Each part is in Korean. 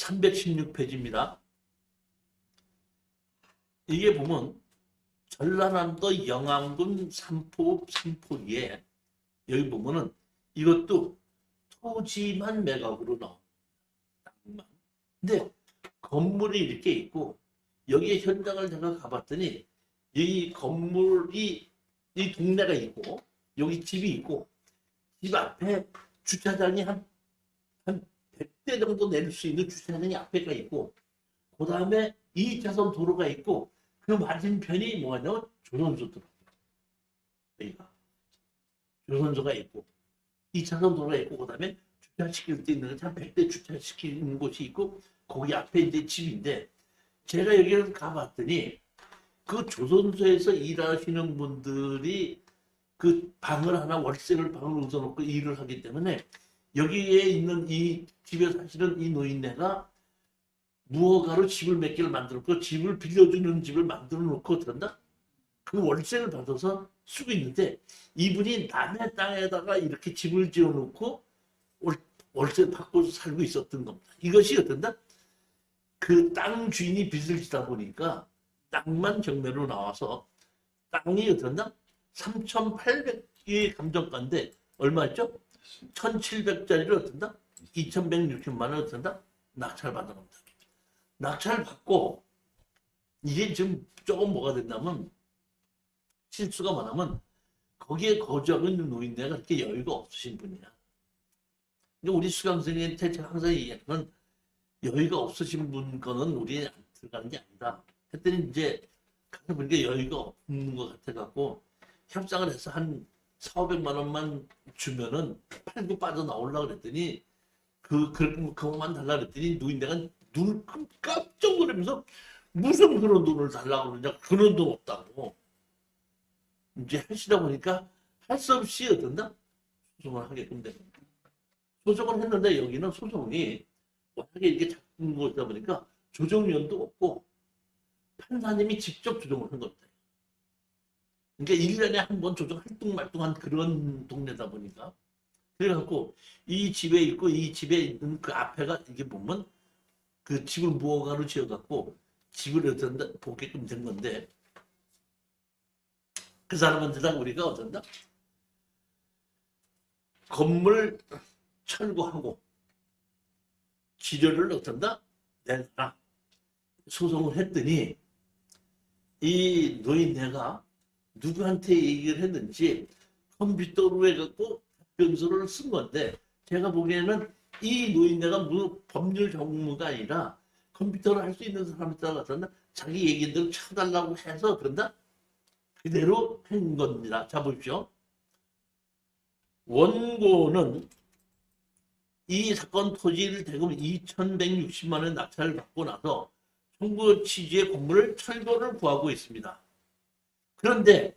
316페이지입니다. 이게 보면 전라남도 영암군 삼포읍 삼포리에 여기 보면은 이것도 토지만 매각으로 나옵니다. 근데 건물이 이렇게 있고 여기에 현장을 제가 가봤더니 이 건물이 이 동네가 있고 여기 집이 있고 집 앞에 주차장이 한, 한 100대 정도 내릴 수 있는 주차장이 앞에가 있고 그 다음에 2차선 도로가 있고 그 맞은편이 뭐냐면 조선소더라고요. 여기가 조선소가 있고 2차선 도로가 있고 그 다음에 주차시킬 때 있는 한 100대 주차시키는 곳이 있고 거기 앞에 이제 집인데 제가 여기를 가봤더니 그 조선소에서 일하시는 분들이 그 방을 하나 월세를 방을 얻어놓고 일을 하기 때문에 여기에 있는 이 집에 사시는 이 노인네가 무허가로 집을 몇 개를 만들었고 집을 빌려주는 집을 만들어 놓고 그런다? 그 월세를 받아서 쓰고 있는데 이분이 남의 땅에다가 이렇게 집을 지어 놓고 월, 월세 받고 살고 있었던 겁니다. 이것이 어떤다? 그 땅 주인이 빚을 지다 보니까 땅만 경매로 나와서 땅이 어떤다? 3,800이 감정가인데 얼마였죠? 1,700짜리를 어떤다? 2,160만 원 어떤다? 낙찰 받은 겁니다. 낙찰 받고 이게 지금 조금 뭐가 된다면 실수가 뭐냐면 거기에 거주하고 있는 노인네가 그렇게 여유가 없으신 분이야. 근데 우리 수강 선생님한테 제가 항상 얘기하는 건 여유가 없으신 분 거는 우리 안 들어가는 게 아니다. 했더니 이제 가서 보니까 여유가 없는 것 같아갖고 협상을 해서 한 4, 500만 원만 주면은 팔고 빠져나오려고 그랬더니 그, 그, 그것만 달라 그랬더니 노인네가 눈을 깜- 깜짝 놀라면서 무슨 그런 돈을 달라고 그러냐. 그런 돈 없다고. 이제 하시다 보니까 할 수 없이 어떤다? 소송을 하게끔 거예요. 소송을 했는데 여기는 소송이 워낙에 이게 작은 거다 보니까 조정위원도 없고 판사님이 직접 조정을 한 겁니다. 그러니까 1년에 한 번 조정 활동말동한 그런 동네다 보니까. 그래갖고 이 집에 있고 이 집에 있는 그 앞에가 이게 보면 그 집을 무허가로 지어갖고 집을 어떤다 보게끔 된 건데 그 사람한테다 우리가 어떤다? 건물 철거하고 지료를 어떤다? 내놔 소송을 했더니 이 노인네가 누구한테 얘기를 했는지 컴퓨터로 해갖고 답변서를 쓴 건데 제가 보기에는 이 노인네가 무 법률 전문가 아니라 컴퓨터를 할 수 있는 사람이다 같았나 자기 얘기들 쳐달라고 해서 그런다 그대로 한 겁니다. 자 보십시오. 원고는 이 사건 토지를 대금 2,160만 원 낙찰을 받고 나서 정부 취지의 건물을 철거를 구하고 있습니다. 그런데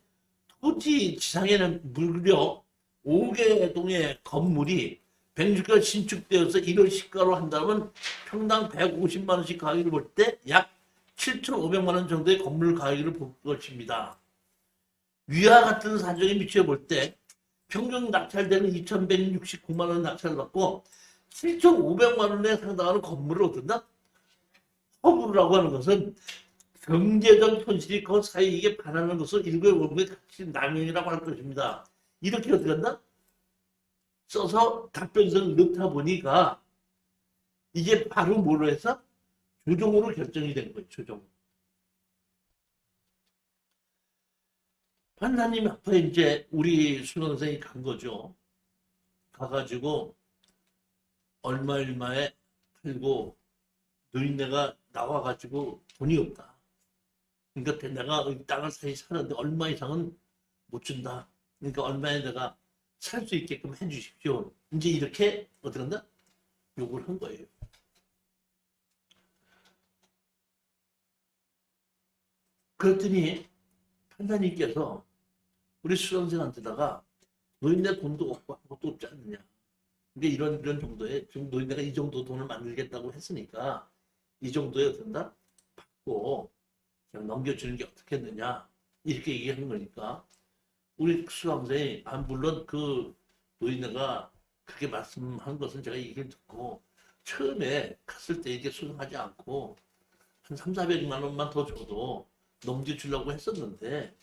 토지 지상에는 무려 5개 동의 건물이 160가 신축되어서 1월 시가로 한다면 평당 150만 원씩 가격을 볼 때 약 7,500만 원 정도의 건물 가격을 볼 것입니다. 위와 같은 사정에 미쳐 볼 때 평균 낙찰되는 2,169만 원 낙찰을 받고 7,500만 원에 상당하는 건물을 얻는다? 허물이라고 하는 것은 경제적 현실이 그 사이에 반하는 것을 일부의 원고의 가치 남용이라고 할 것입니다. 이렇게 어떻게 한다? 써서 답변서를 넣다 보니까 이게 바로 뭐로 해서 조정으로 결정이 된 거예요. 조정. 판사님 앞에 이제 우리 수능 선생이 간 거죠. 가가지고 얼마 얼마에 팔고 노인네가 나와가지고 돈이 없다. 그러니까 내가 이 땅을 사이 사는데 얼마 이상은 못 준다. 그러니까 얼마에 내가 살 수 있게끔 해주십시오. 이제 이렇게 어떻게 한다? 요구를 한 거예요. 그랬더니 판사님께서 우리 수험생한테다가 노인네 돈도 없고 아무것도 없지 않느냐. 근데 이런 이런 정도의 지금 노인네가 이 정도 돈을 만들겠다고 했으니까 이 정도에 된다 받고 그냥 넘겨주는 게 어떻겠느냐 이렇게 얘기한 거니까 우리 수강생이 아 물론 그 노인네가 그렇게 말씀한 것은 제가 얘기를 듣고 처음에 갔을 때 이게 수긍하지 않고 한 3, 400만 원만 더 줘도 넘겨주려고 했었는데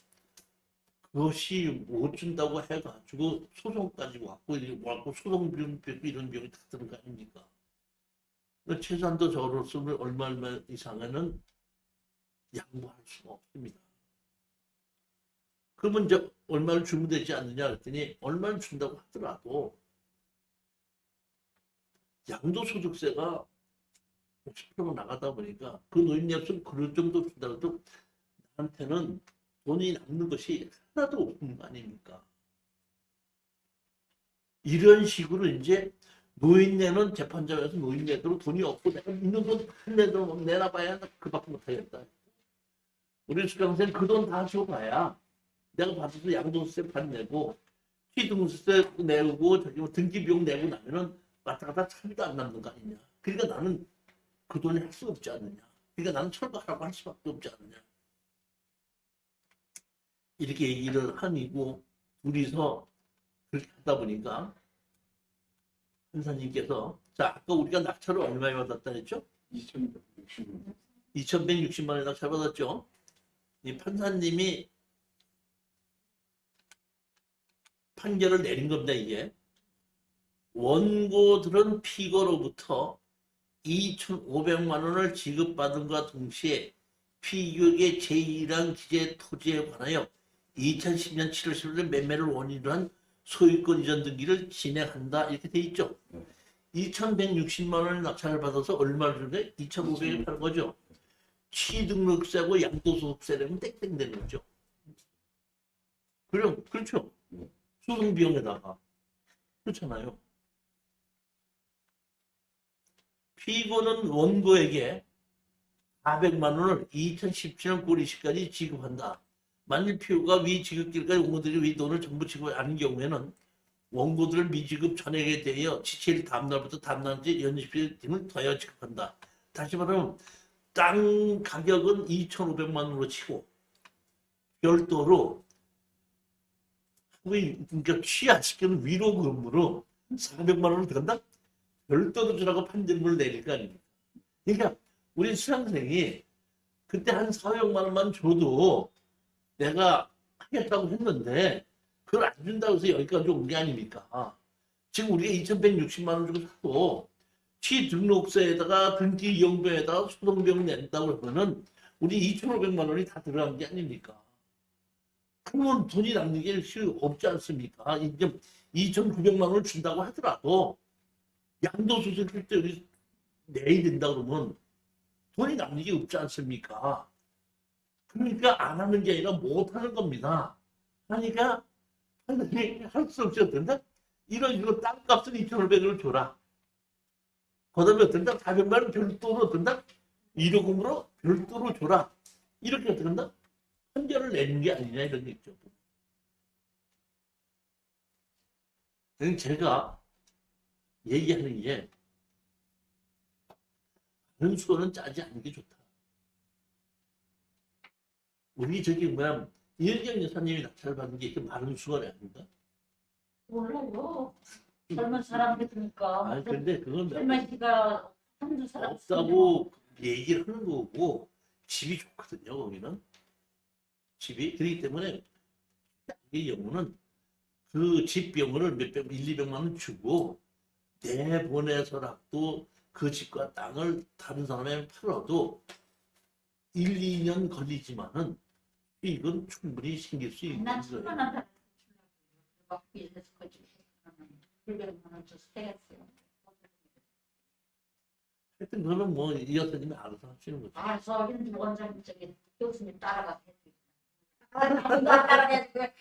그것이 못 준다고 해가지고 소송까지 왔고 왔고 소송 비용 이런 비용이 다 드는 거 아닙니까? 그러니까 최소한도 저로서는 얼마 얼마 이상은 양보할 수가 없습니다. 그러면 이제 얼마를 주면 되지 않느냐 그랬더니 얼마를 준다고 하더라도 양도소득세가 50% 나가다 보니까 그 노인약속 그럴 정도 준다고 나한테는 돈이 남는 것이 하나도 없는 거 아닙니까? 이런 식으로 이제 노인네는 재판장에서 노인네대로 돈이 없고 내가 있는 돈 내놔봐야 그 밖에 못하겠다. 우리 수강생 그 돈 다 줘봐야 내가 받아서 양도세 받내고 취등세 내고 저기 뭐 등기비용 내고 나면은 왔다 갔다 차비도 안 남는 거 아니냐. 그러니까 나는 그 돈이 할수 없지 않느냐. 그러니까 나는 철거하라고 할 수밖에 없지 않느냐. 이렇게 얘기를 하니고 둘이서 그렇게 하다 보니까 판사님께서 자 아까 우리가 낙찰을 얼마에 받았다 했죠? 2,160만 2160만 원에 낙찰 받았죠? 이 판사님이 판결을 내린 겁니다 이게 원고들은 피고로부터 2,500만 원을 지급받은과 동시에 피고에게 제1한 기재 토지에 관하여 2010년 7월 10일 매매를 원인으로 한 소유권 이전 등기를 진행한다 이렇게 돼 있죠. 네. 2,160만 원을 낙찰을 받아서 얼마를 주는데 2,500을 파는 거죠. 취등록세고 양도소득세라면 땡땡 되는 거죠. 그럼 그렇죠. 네. 소송 비용에다가 그렇잖아요. 피고는 원고에게 400만 원을 2017년 9월 20일까지 지급한다. 만일 피고가 위 지급기일까지 원고들이 위 돈을 전부 지급하지 않은 경우에는 원고들을 미지급 전액에 대하여 지체일 다음날부터 다음날까지 연립비 등을 더하여 지급한다. 다시 말하면 땅 가격은 2,500만 원으로 치고 별도로 왜 그러니까 취하시키는 위로금으로 400만 원을 들어간다? 별도로 주라고 판결문을 내릴 거 아닙니까? 그러니까 우리 수강생이 그때 한 400만 원만 줘도 내가 하겠다고 했는데 그걸 안 준다고 해서 여기까지 온 게 아닙니까? 지금 우리가 2,160만 원 주고 사도 취등록세에다가 등기 이용료에다가 소송비용 낸다고 그러면은 우리 2,500만 원이 다 들어간 게 아닙니까? 그러면 돈이 남는 게 없지 않습니까? 이제 2,900만 원을 준다고 하더라도 양도소득 때 우리 내야 된다 그러면 돈이 남는 게 없지 않습니까? 그러니까 안 하는 게 아니라 못 하는 겁니다. 하니까 할수 없이 어떤다? 이런 식으로 땅값은 2,500원을 줘라. 그 다음에 어떤다? 400만 원 별도로 어떤다? 1호금으로 별도로 줘라. 이렇게 어떤다? 판결을 내는 게 아니냐 이런 얘기죠. 그러니까 제가 얘기하는 게 다른 수어는 짜지 않는 게 좋다. 우리 저기 뭐야 이은경 여사님이 낙찰 받은 게 이렇게 많은 수어가 아닌가? 몰라요. 젊은 사람들이니까. 아 근데 그건 젊은 씨가 한두 사람 없다고 얘기를 하는 거고 집이 좋거든요 거기는 집이 그렇기 때문에 이 경우는 그집 비용을 몇백 1, 200만 원 주고 내보내서라도 그 집과 땅을 다른 사람에 팔아도 1, 2년 걸리지만은 이건 충분히 생길 수 있는 난 거예요. 천만 원 받았어. 막 비즈니스 거지. 100만 원 줘서 되겠어요. 하여튼 그거는 뭐이 여사님이 알아서 하시는 거죠. 알아서 근데 원장 저기 교수님 따라가. 아, 나 따라가.